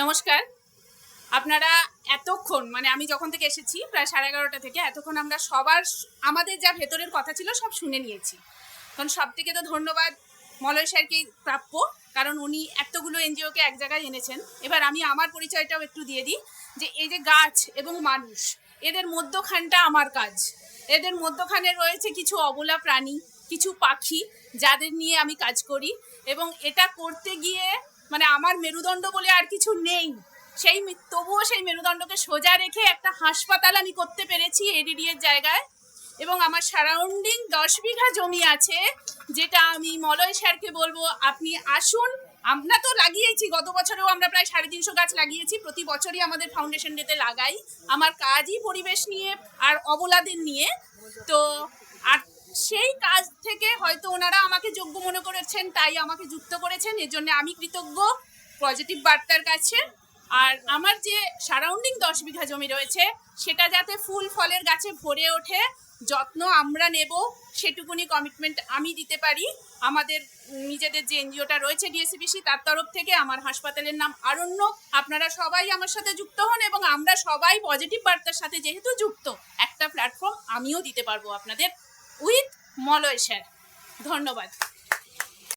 নমস্কার। আপনারা এতক্ষণ মানে আমি যখন থেকে এসেছি, প্রায় সাড়ে এগারোটা থেকে, এতক্ষণ আমরা সবার আমাদের যা ভেতরের কথা ছিল সব শুনে নিয়েছি। কারণ সব থেকে তো ধন্যবাদ মলয় স্যারকেই প্রাপ্য, কারণ উনি এতগুলো এনজিওকে এক জায়গায় এনেছেন। এবার আমি আমার পরিচয়টাও একটু দিয়ে দিই, যে এই যে গাছ এবং মানুষ, এদের মধ্যখানটা আমার কাজ। এদের মধ্যখানে রয়েছে কিছু অবলা প্রাণী, কিছু পাখি, যাদের নিয়ে আমি কাজ করি, এবং এটা করতে গিয়ে মানে আমার মেরুদণ্ড বলে আর কিছু নেই। সেই তবুও সেই মেরুদণ্ডকে সোজা রেখে একটা হাসপাতাল আমি করতে পেরেছি এডিডি এর জায়গায়। এবং আমার সারাউন্ডিং দশ বিঘা জমি আছে, যেটা আমি মলয় স্যারকে বলব, আপনি আসুন। আমরা তো লাগিয়েছি, গত বছরেও আমরা প্রায় সাড়ে তিনশো গাছ লাগিয়েছি, প্রতি বছরই আমাদের ফাউন্ডেশন ডেতে লাগাই। আমার কাজই পরিবেশ নিয়ে আর অবলাদের নিয়ে। তো আর সেই কাজ থেকে হয়তো ওনারা আমাকে যোগ্য মনে করেছেন, তাই আমাকে যুক্ত করেছেন। এর জন্য আমি কৃতজ্ঞ, পজিটিভ বার্তার কাছে। আর আমার যে সারাউন্ডিং দশ বিঘা জমি রয়েছে, সেটা যাতে ফুল ফলের গাছে ভরে ওঠে, যত্ন আমরা নেব, সেটুকুনি কমিটমেন্ট আমি দিতে পারি। আমাদের নিজেদের যে এনজিওটা রয়েছে ডিএসিবিসি তার তরফ থেকে আমার হাসপাতালের নাম আরণ্য আপনারা সবাই আমার সাথে যুক্ত হন এবং আমরা সবাই পজিটিভ বার্তার সাথে যেহেতু যুক্ত, একটা প্ল্যাটফর্ম আমিও দিতে পারব আপনাদের উইথ মলয় স্যার। ধন্যবাদ।